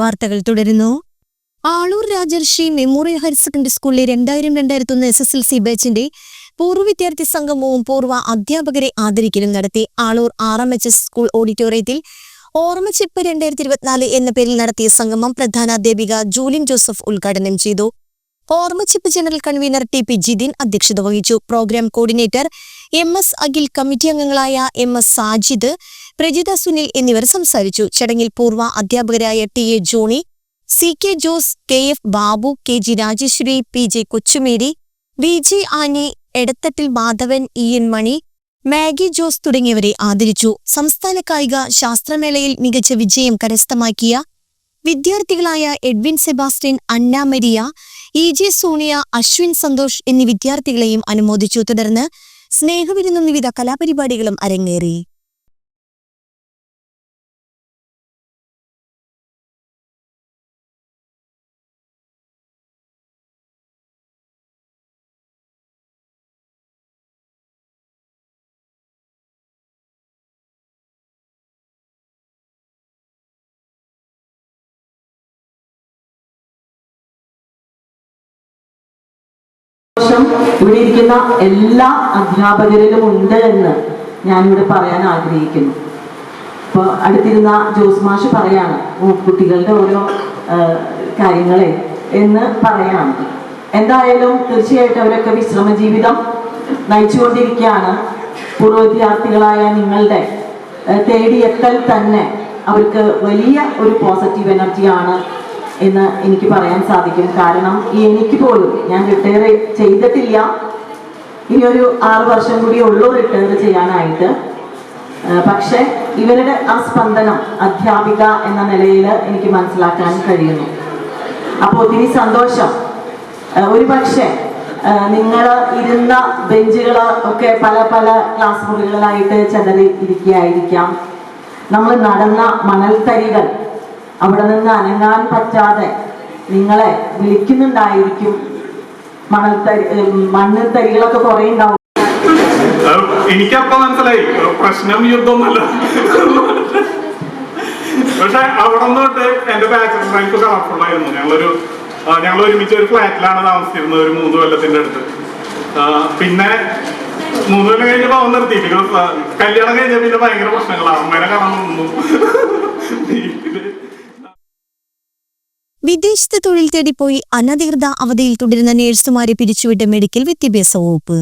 വാർത്തകൾ തുടരുന്നു. Aloor Rajarshi memorial higher secondary സ്കൂളിലെ രണ്ടായിരം രണ്ടായിരത്തി ഒന്ന് എസ് എസ് എൽ സി ബാച്ചിന്റെ പൂർവ വിദ്യാർത്ഥി സംഗമവും പൂർവ അധ്യാപകരെ ആദരിക്കലും നടത്തി Aloor R M H S school ഓഡിറ്റോറിയത്തിൽ ഓർമ്മച്ചിപ്പ് രണ്ടായിരത്തി ഇരുപത്തിനാല് എന്ന പേരിൽ നടത്തിയ സംഗമം പ്രധാന അധ്യാപിക ജൂലിൻ ജോസഫ് ഉദ്ഘാടനം ചെയ്തു. ഓർമ്മച്ചിപ്പ് general convener T P Jithin അധ്യക്ഷത വഹിച്ചു. Programme coordinator M S Akhil committee അംഗങ്ങളായ എം എസ് സാജിദ് പ്രജിത സുനിൽ എന്നിവർ സംസാരിച്ചു. ചടങ്ങിൽ പൂർവ അധ്യാപകരായ T A Johny C K Jose K F Babu K G Rajeshwari P J Kochumary V J Annie Edathattil Madhavan E N Mani Maggie Jose തുടങ്ങിയവരെ ആദരിച്ചു. സംസ്ഥാന കായിക ശാസ്ത്രമേളയിൽ മികച്ച വിജയം കരസ്ഥമാക്കിയ വിദ്യാർത്ഥികളായ എഡ്വിൻ സെബാസ്റ്റ്യൻ അന്ന Maria E J Sonia Ashwin Santhosh എന്നീ വിദ്യാർത്ഥികളെയും അനുമോദിച്ചു. തുടർന്ന് സ്നേഹവിരുന്നും വിവിധ കലാപരിപാടികളും അരങ്ങേറി. സന്തോഷം ഇവിടെ ഇരിക്കുന്ന എല്ലാ അധ്യാപകരിലും ഉണ്ട് എന്ന് ഞാനിവിടെ പറയാൻ ആഗ്രഹിക്കുന്നു. ഇപ്പോൾ അടുത്തിരുന്ന ജോസ് മാഷ് പറയാണ് കുട്ടികളുടെ ഓരോ കാര്യങ്ങളെ എന്ന് പറയാണ്. എന്തായാലും തീർച്ചയായിട്ടും അവരൊക്കെ വിശ്രമ ജീവിതം നയിച്ചുകൊണ്ടിരിക്കുകയാണ്. പൂർവ വിദ്യാർത്ഥികളായ നിങ്ങളുടെ തേടിയെത്തൽ തന്നെ അവർക്ക് വലിയ ഒരു പോസിറ്റീവ് എനർജിയാണ് എന്ന് എനിക്ക് പറയാൻ സാധിക്കും. കാരണം എനിക്ക് പോലും ഞാൻ റിട്ടയർ ചെയ്തിട്ടില്ല. ഇനി ഒരു ആറ് വർഷം കൂടി ഉള്ളൂ റിട്ടയർ ചെയ്യാനായിട്ട്. പക്ഷെ ഇവരുടെ ആ സ്പന്ദനം അധ്യാപിക എന്ന നിലയിൽ എനിക്ക് മനസ്സിലാക്കാൻ കഴിയുന്നു. അപ്പോൾ ഒത്തിരി സന്തോഷം. ഒരു പക്ഷേ നിങ്ങൾ ഇരുന്ന ബെഞ്ചുകൾ ഒക്കെ പല പല ക്ലാസ് മുറികളിലായിട്ട് ചെതറി ഇരിക്കുകയായിരിക്കാം നമ്മൾ നടന്ന മണൽത്തരികൾ അവിടെ നിന്ന് അനങ്ങാൻ പറ്റാതെ നിങ്ങളെ വിളിക്കുന്നുണ്ടായിരിക്കും. മണൽത്തരി മണ്ണിൽ തരികളൊക്കെ കുറേ ഉണ്ടാവും. എനിക്കപ്പൊ മനസ്സിലായി. പ്രശ്നം യുദ്ധമൊന്നുമല്ല പക്ഷെ അവിടെ തൊട്ട് എന്റെ ബാച്ചലർ ലൈഫ് കളർഫുൾ ഞങ്ങളൊരു ഞങ്ങൾ ഒരുമിച്ച് ഒരു ഫ്ലാറ്റിലാണ് താമസിച്ചിരുന്നത് ഒരു മൂന്ന് കൊല്ലത്തിന്റെ അടുത്ത്. പിന്നെ മൂന്ന് കൊല്ലം കഴിഞ്ഞ് പോകാൻ നിർത്തി കല്യാണം കഴിഞ്ഞ പിന്നെ ഭയങ്കര പ്രശ്നങ്ങളാണ് അമ്മേനെ കാണാൻ നിന്നു വീട്ടിൽ വിദേശത്ത് തൊഴിൽ തേടിപ്പോയി അനധികൃത അവധിയിൽ തുടരുന്ന നഴ്സുമാരെ പിരിച്ചുവിട്ട മെഡിക്കൽ വിദ്യാഭ്യാസ വകുപ്പ്.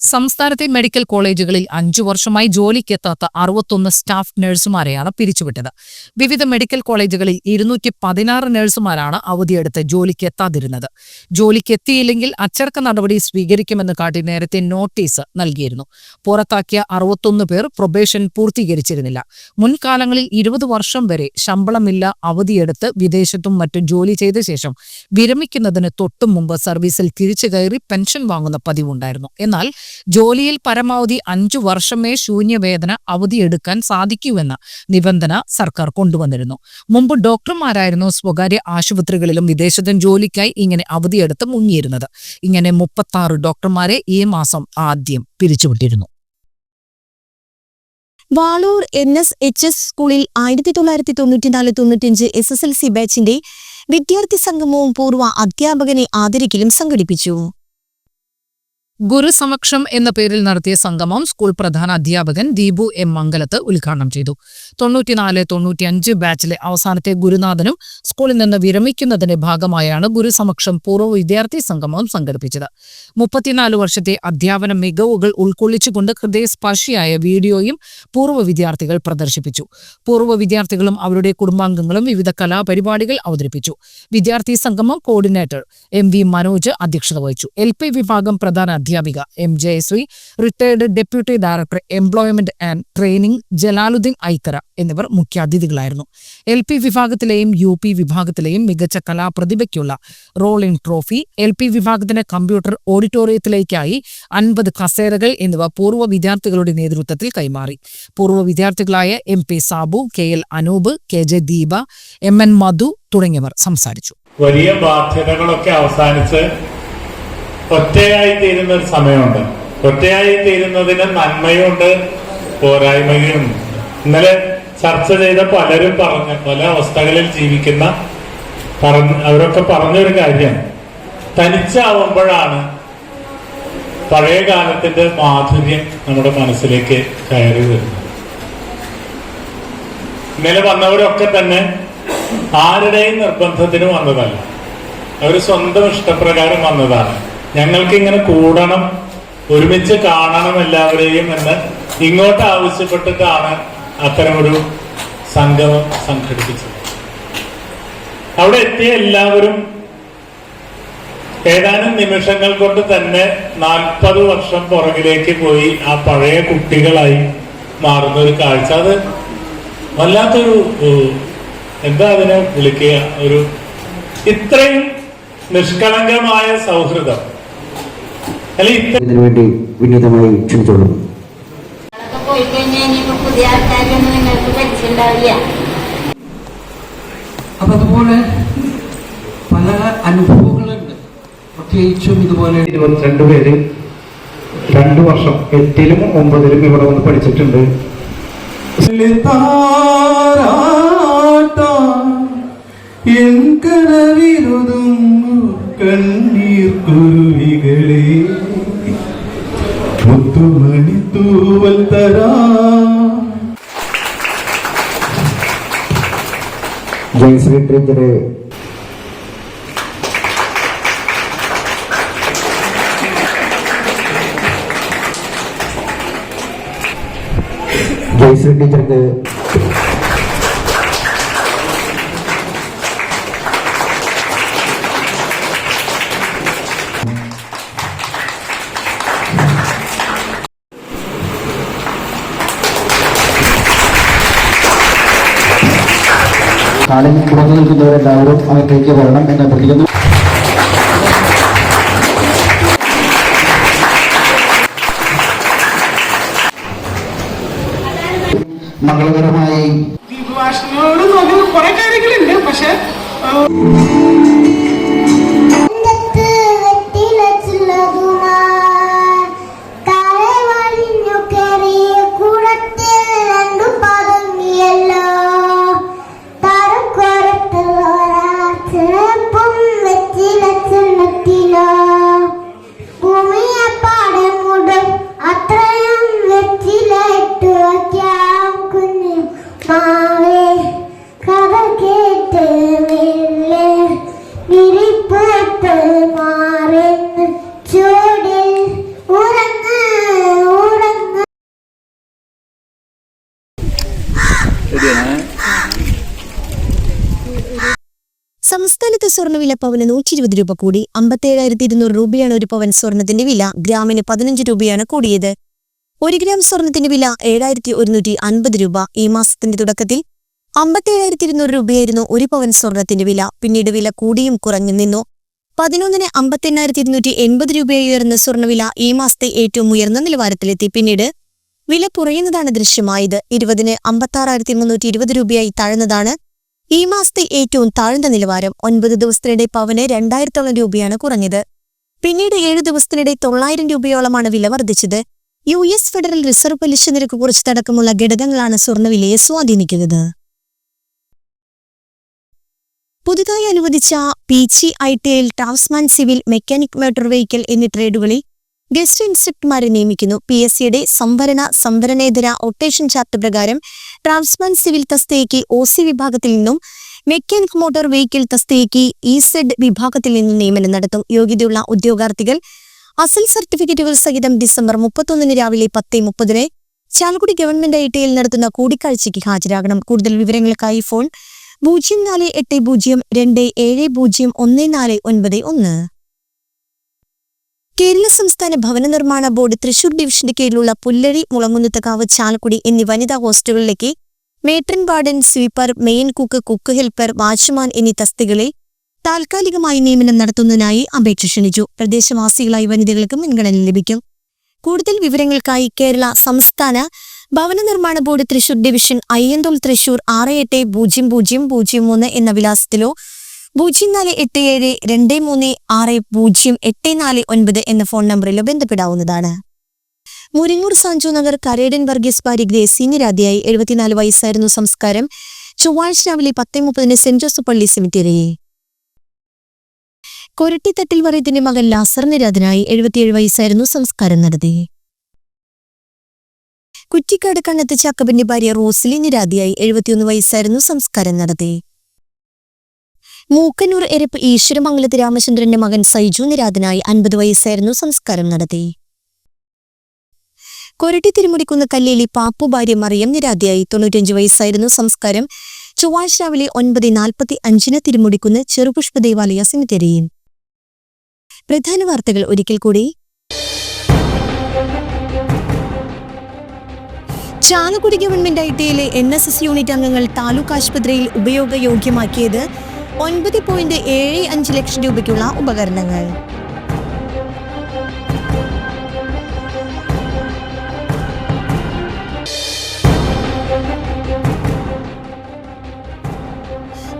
സംസ്ഥാനത്തെ മെഡിക്കൽ കോളേജുകളിൽ അഞ്ചു വർഷമായി ജോലിക്കെത്താത്ത അറുപത്തൊന്ന് സ്റ്റാഫ് നഴ്സുമാരെയാണ് പിരിച്ചുവിട്ടത്. വിവിധ മെഡിക്കൽ കോളേജുകളിൽ ഇരുന്നൂറ്റി പതിനാറ് നഴ്സുമാരാണ് അവധിയെടുത്ത് ജോലിക്കെത്താതിരുന്നത്. ജോലിക്കെത്തിയില്ലെങ്കിൽ അച്ചടക്ക നടപടി സ്വീകരിക്കുമെന്ന് കാട്ടി നേരത്തെ നോട്ടീസ് നൽകിയിരുന്നു. പുറത്താക്കിയ അറുപത്തൊന്ന് പേർ പ്രൊബേഷൻ പൂർത്തീകരിച്ചിരുന്നില്ല. മുൻകാലങ്ങളിൽ ഇരുപത് വർഷം വരെ ശമ്പളമില്ല അവധിയെടുത്ത് വിദേശത്തും മറ്റും ജോലി ചെയ്ത ശേഷം വിരമിക്കുന്നതിന് തൊട്ടും മുമ്പ് സർവീസിൽ തിരിച്ചു കയറി പെൻഷൻ വാങ്ങുന്ന പതിവുണ്ടായിരുന്നു. എന്നാൽ ജോലിയിൽ പരമാവധി അഞ്ചു വർഷമേ ശൂന്യവേതന അവധിയെടുക്കാൻ സാധിക്കൂവെന്ന നിബന്ധന സർക്കാർ കൊണ്ടുവന്നിരുന്നു. മുമ്പ് ഡോക്ടർമാരായിരുന്നു സ്വകാര്യ ആശുപത്രികളിലും വിദേശത്തും ജോലിക്കായി ഇങ്ങനെ അവധിയെടുത്ത് മുങ്ങിയിരുന്നത്. ഇങ്ങനെ മുപ്പത്താറ് ഡോക്ടർമാരെ ഈ മാസം ആദ്യം പിരിച്ചുവിട്ടിരുന്നു. Valoor N S H S സ്കൂളിൽ ആയിരത്തി തൊള്ളായിരത്തി തൊണ്ണൂറ്റിനാല് തൊണ്ണൂറ്റിയഞ്ച് എസ് എസ് എൽ സി ബാച്ചിന്റെ വിദ്യാർത്ഥി സംഗമവും പൂർവ അധ്യാപകനെ ആദരിക്കലും സംഘടിപ്പിച്ചു. ഗുരുസമക്ഷം എന്ന പേരിൽ നടത്തിയ സംഗമം സ്കൂൾ പ്രധാന അധ്യാപകൻ ദീപു എം മംഗലത്ത് ഉദ്ഘാടനം ചെയ്തു. തൊണ്ണൂറ്റിനാല് തൊണ്ണൂറ്റിയഞ്ച് ബാച്ചിലെ അവസാനത്തെ ഗുരുനാഥനും സ്കൂളിൽ നിന്ന് വിരമിക്കുന്നതിന്റെ ഭാഗമായാണ് ഗുരുസമക്ഷം പൂർവ വിദ്യാർത്ഥി സംഗമം സംഘടിപ്പിച്ചത്. മുപ്പത്തിനാല് വർഷത്തെ അധ്യാപന മികവുകൾ ഉൾക്കൊള്ളിച്ചുകൊണ്ട് ഹൃദയസ്പർശിയായ വീഡിയോയും പൂർവ വിദ്യാർത്ഥികൾ പ്രദർശിപ്പിച്ചു. പൂർവ വിദ്യാർത്ഥികളും അവരുടെ കുടുംബാംഗങ്ങളും വിവിധ കലാപരിപാടികൾ അവതരിപ്പിച്ചു. വിദ്യാർത്ഥി സംഗമം കോർഡിനേറ്റർ എം വി മനോജ് അധ്യക്ഷത വഹിച്ചു. എൽ വിഭാഗം പ്രധാന അധ്യാപിക M J Jayasree retired deputy director employment and training Jalaludeen Aikkara എന്നിവർ മുഖ്യാതിഥികളായിരുന്നു. എൽ പി വിഭാഗത്തിലെയും യു പി വിഭാഗത്തിലെയും മികച്ച കലാപ്രതിഭയ്ക്കുള്ള റോളിംഗ് ട്രോഫി എൽ പി വിഭാഗത്തിന് കമ്പ്യൂട്ടർ ഓഡിറ്റോറിയത്തിലേക്കായി അൻപത് കസേരകൾ എന്നിവ പൂർവ വിദ്യാർത്ഥികളുടെ നേതൃത്വത്തിൽ കൈമാറി. പൂർവ വിദ്യാർത്ഥികളായ M P Sabu K L Anoop K J Deepa M N Madhu തുടങ്ങിയവർ സംസാരിച്ചു. വലിയ ബാധ്യതകളൊക്കെ അവസാനിച്ച് ഒറ്റയായി തീരുന്ന ഒരു സമയമുണ്ട്. ഒറ്റയായി തീരുന്നതിന് നന്മയുണ്ട് പോരായ്മയും. ഇന്നലെ ചർച്ച ചെയ്ത പലരും പറഞ്ഞ പല അവസ്ഥകളിൽ ജീവിക്കുന്ന പറഞ്ഞ അവരൊക്കെ പറഞ്ഞൊരു കാര്യം. തനിച്ചാവുമ്പോഴാണ് പഴയ കാലത്തിന്റെ മാധുര്യം നമ്മുടെ മനസ്സിലേക്ക് കയറി വരുന്നത്. ഇന്നലെ വന്നവരൊക്കെ തന്നെ ആരുടെയും നിർബന്ധത്തിന് വന്നതല്ല. അവർ സ്വന്തം ഇഷ്ടപ്രകാരം വന്നതാണ്. ഞങ്ങൾക്ക് ഇങ്ങനെ കൂടണം ഒരുമിച്ച് കാണണം എല്ലാവരെയും എന്ന് ഇങ്ങോട്ട് ആവശ്യപ്പെട്ടിട്ടാണ് അത്തരമൊരു സംഗമം സംഘടിപ്പിച്ചത്. അവിടെ എത്തിയ എല്ലാവരും ഏതാനും നിമിഷങ്ങൾ കൊണ്ട് തന്നെ നാൽപ്പത് വർഷം പുറകിലേക്ക് പോയി ആ പഴയ കുട്ടികളായി മാറുന്ന ഒരു കാഴ്ച. അത് വല്ലാത്തൊരു എന്താ അതിനെ വിളിക്കുക? ഒരു ഇത്രയും നിഷ്കളങ്കമായ സൗഹൃദം. ഇതിനു വേണ്ടി വിനീതമായി ക്ഷണിച്ചോളൂ. അതൊക്കെ പോയി കഴിഞ്ഞാൽ ഇനിയിപ്പോ പുതിയ ആൾക്കാരൊന്നും നിങ്ങൾക്ക് പരിചയമുണ്ടാവില്ല. അപ്പൊ അതുപോലെ പല അനുഭവങ്ങളുണ്ട്. പ്രത്യേകിച്ചും ഇതുപോലെ ഇരുപത്തിരണ്ട് പേര് രണ്ടു വർഷം എട്ടിലും ഒമ്പതിലും ഇവിടെ വന്ന് പഠിച്ചിട്ടുണ്ട്. கண்ணீர் குருவிகளே முத்துமணி தூவல் தரா ஜெய் ஸ்ரீ பிரஞ்சரே ஜெய் ஸ்ரீ டீச்சருக்கு കാലിൽ പുറത്തു നിൽക്കുന്നവരെല്ലാവരും അകത്തേക്ക് വരണം എന്ന് അഭ്യർത്ഥിക്കുന്നു. മംഗളകരമായി പക്ഷെ സംസ്ഥാനത്ത് സ്വർണവില പവന് നൂറ്റി ഇരുപത് രൂപ കൂടി അമ്പത്തേഴായിരത്തി ഇരുന്നൂറ് രൂപയാണ് ഒരു പവൻ സ്വർണത്തിന്റെ വില. ഗ്രാമിന് പതിനഞ്ച് രൂപയാണ് കൂടിയത്. ഒരു ഗ്രാം സ്വർണത്തിന്റെ വില ഏഴായിരത്തി ഒരുന്നൂറ്റി അൻപത് രൂപ. ഈ മാസത്തിന്റെ തുടക്കത്തിൽ അമ്പത്തേഴായിരത്തി ഇരുന്നൂറ് രൂപയായിരുന്നു ഒരു പവൻ സ്വർണത്തിന്റെ വില. പിന്നീട് വില കൂടിയും കുറഞ്ഞു നിന്നു. പതിനൊന്നിന് അമ്പത്തെണ്ണായിരത്തി ഇരുന്നൂറ്റി എൺപത് രൂപയായി ഉയർന്ന സ്വർണവില ഈ മാസത്തെ ഏറ്റവും ഉയർന്ന നിലവാരത്തിലെത്തി. പിന്നീട് വില കുറയുന്നതാണ് ദൃശ്യമായത്. ഇരുപതിന് അമ്പത്താറായിരത്തി മുന്നൂറ്റി ഇരുപത് രൂപയായി താഴ്ന്നതാണ് ഈ മാസത്തെ ഏറ്റവും താഴ്ന്ന നിലവാരം ഒൻപത് ദിവസത്തിനിടെ പവന് രണ്ടായിരത്തോളം രൂപയാണ് കുറഞ്ഞത്. പിന്നീട് ഏഴു ദിവസത്തിനിടെ തൊള്ളായിരം രൂപയോളമാണ് വില വർദ്ധിച്ചത്. യു എസ് ഫെഡറൽ റിസർവ് പലിശ നിരക്ക് കുറച്ചതടക്കമുള്ള ഘടകങ്ങളാണ് സ്വർണവിലയെ സ്വാധീനിക്കുന്നത്. പുതുതായി അനുവദിച്ച P G I T L draughtsman civil mechanic motor vehicle എന്നീ ട്രേഡുകളിൽ ഗസ്റ്റ് ഇൻസ്ട്രക്ടർമാരെ നിയമിക്കുന്നു. പി എസ് സിയുടെ സംവരണ സംവരണേതര ഒട്ടേഷൻ ചാർട്ട് പ്രകാരം ട്രാൻസ്മാൻ സിവിൽ തസ്തയ്ക്ക് ഒ സി വിഭാഗത്തിൽ നിന്നും മെക്കാനിക് മോട്ടോർ വെഹിക്കിൾ തസ്തയ്ക്ക് ഇ സെഡ് വിഭാഗത്തിൽ നിന്നും നിയമനം നടത്തും. യോഗ്യതയുള്ള ഉദ്യോഗാർത്ഥികൾ അസൽ സർട്ടിഫിക്കറ്റുകൾ സഹിതം ഡിസംബർ മുപ്പത്തൊന്നിന് രാവിലെ പത്ത് മുപ്പതിന് ചാലക്കുടി ഗവൺമെന്റ് ഐ ടിയിൽ നടത്തുന്ന കൂടിക്കാഴ്ചയ്ക്ക് ഹാജരാകണം. കൂടുതൽ വിവരങ്ങൾക്കായി ഫോൺ പൂജ്യം നാല് എട്ട് പൂജ്യം രണ്ട് ഏഴ് പൂജ്യം ഒന്ന് നാല് ഒൻപത് ഒന്ന്. കേരള സംസ്ഥാന ഭവന നിർമ്മാണ ബോർഡ് തൃശൂർ ഡിവിഷന്റെ കീഴിലുള്ള പുല്ലഴി മുളങ്ങുന്നത്തക്കാവ് ചാലക്കുടി എന്നീ വനിതാ ഹോസ്റ്റലുകളിലേക്ക് matron warden sweeper main cook cook helper watchman എന്നീ തസ്തികളിൽ താൽക്കാലികമായി നിയമനം നടത്തുന്നതിനായി അപേക്ഷ ക്ഷണിച്ചു. പ്രദേശവാസികളായ വനിതകൾക്ക് മുൻഗണന ലഭിക്കും. കൂടുതൽ വിവരങ്ങൾക്കായി കേരള സംസ്ഥാന ഭവന നിർമ്മാണ ബോർഡ് തൃശൂർ ഡിവിഷൻ അയ്യന്തോൾ തൃശൂർ ആറ് എട്ട് പൂജ്യം പൂജ്യം പൂജ്യം മൂന്ന് എന്ന വിലാസത്തിലോ പൂജ്യം നാല് എട്ട് ഏഴ് രണ്ട് മൂന്ന് ആറ് പൂജ്യം എട്ട് നാല് ഒൻപത് എന്ന ഫോൺ നമ്പറിലോ ബന്ധപ്പെടാവുന്നതാണ്. മുരിങ്ങൂർ സാഞ്ചു നഗർ കരേഡൻ വർഗീസ് പാരിഗ്രെ സീനിയരാധിയായി എഴുപത്തിനാല് വയസ്സായിരുന്നു സംസ്കാരം. ചൊവ്വാഴ്ച രാവിലെ പത്തേ മുപ്പതിന് സെന്റ് ജോസഫ് പള്ളി സെമിറ്ററി കൊരട്ടിത്തട്ടിൽ വറയത്തിന്റെ മകൻ ലാസർ നിരാധനായി എഴുപത്തിയേഴ് വയസ്സായിരുന്നു സംസ്കാരം നടത്തി. കുറ്റിക്കാട് കണ്ണത്ത് ചാക്കബിന്റെ ഭാര്യ റോസിലി നിരാധിയായി എഴുപത്തിയൊന്ന് വയസ്സായിരുന്നു സംസ്കാരം നടത്തി. മൂക്കന്നൂർ എരപ്പ് ഈശ്വരമംഗലത്ത് രാമചന്ദ്രന്റെ മകൻ സൈജു നിരാതനായി അൻപത് വയസ്സായിരുന്നു സംസ്കാരം നടത്തി. കൊരട്ടി തിരുമുടിക്കുന്ന കല്ലേലി പാപ്പു ഭാര്യ മറിയം നിരാതിയായി. തൊണ്ണൂറ്റഞ്ച് വയസ്സായിരുന്നു സംസ്കാരം. ചൊവ്വാഴ്ച രാവിലെ ഒൻപത് നാൽപ്പത്തി അഞ്ചിന് തിരുമുടിക്കുന്ന ചെറുപുഷ്പ ദേവാലയ സെമിത്തേരിയിൽ. പ്രധാന വാർത്തകൾ ഒരിക്കൽ കൂടി. ചാലക്കുടി ഗവൺമെന്റ് ഐ ടിയിലെ എൻ എസ് എസ് യൂണിറ്റ് അംഗങ്ങൾ താലൂക്ക് ആശുപത്രിയിൽ ഉപയോഗയോഗ്യമാക്കിയത് ഒൻപത് പോയിന്റ് ഏഴ് അഞ്ച് ലക്ഷം രൂപയ്ക്കുള്ള ഉപകരണങ്ങൾ.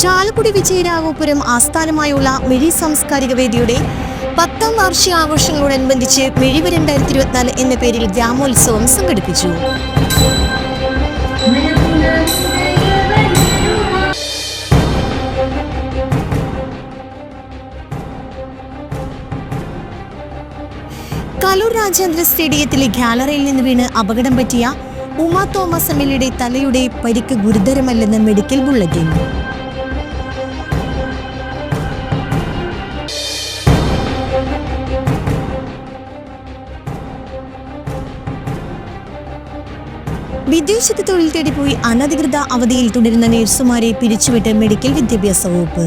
ചാലക്കുടി വിജയരാഘവപുരം ആസ്ഥാനമായുള്ള മിഴി സാംസ്കാരിക വേദിയുടെ പത്താം വാർഷികാഘോഷങ്ങളോടനുബന്ധിച്ച് മിഴിവ് രണ്ടായിരത്തി ഇരുപത്തിനാല് എന്ന പേരിൽ ഗ്രാമോത്സവം സംഘടിപ്പിച്ചു. രാജ്യാന്തര സ്റ്റേഡിയത്തിലെ ഗാലറിയിൽ നിന്ന് വീണ് അപകടം പറ്റിയ ഉമ തോമസ് എം എൽ തലയുടെ പരിക്ക് ഗുരുതരമല്ലെന്ന് മെഡിക്കൽ ബുള്ളറ്റിൻ. വിദേശത്ത് തൊഴിൽ തേടി പോയി അനധികൃത അവധിയിൽ തുടരുന്ന നഴ്സുമാരെ പിരിച്ചുവിട്ട് മെഡിക്കൽ വിദ്യാഭ്യാസ വകുപ്പ്.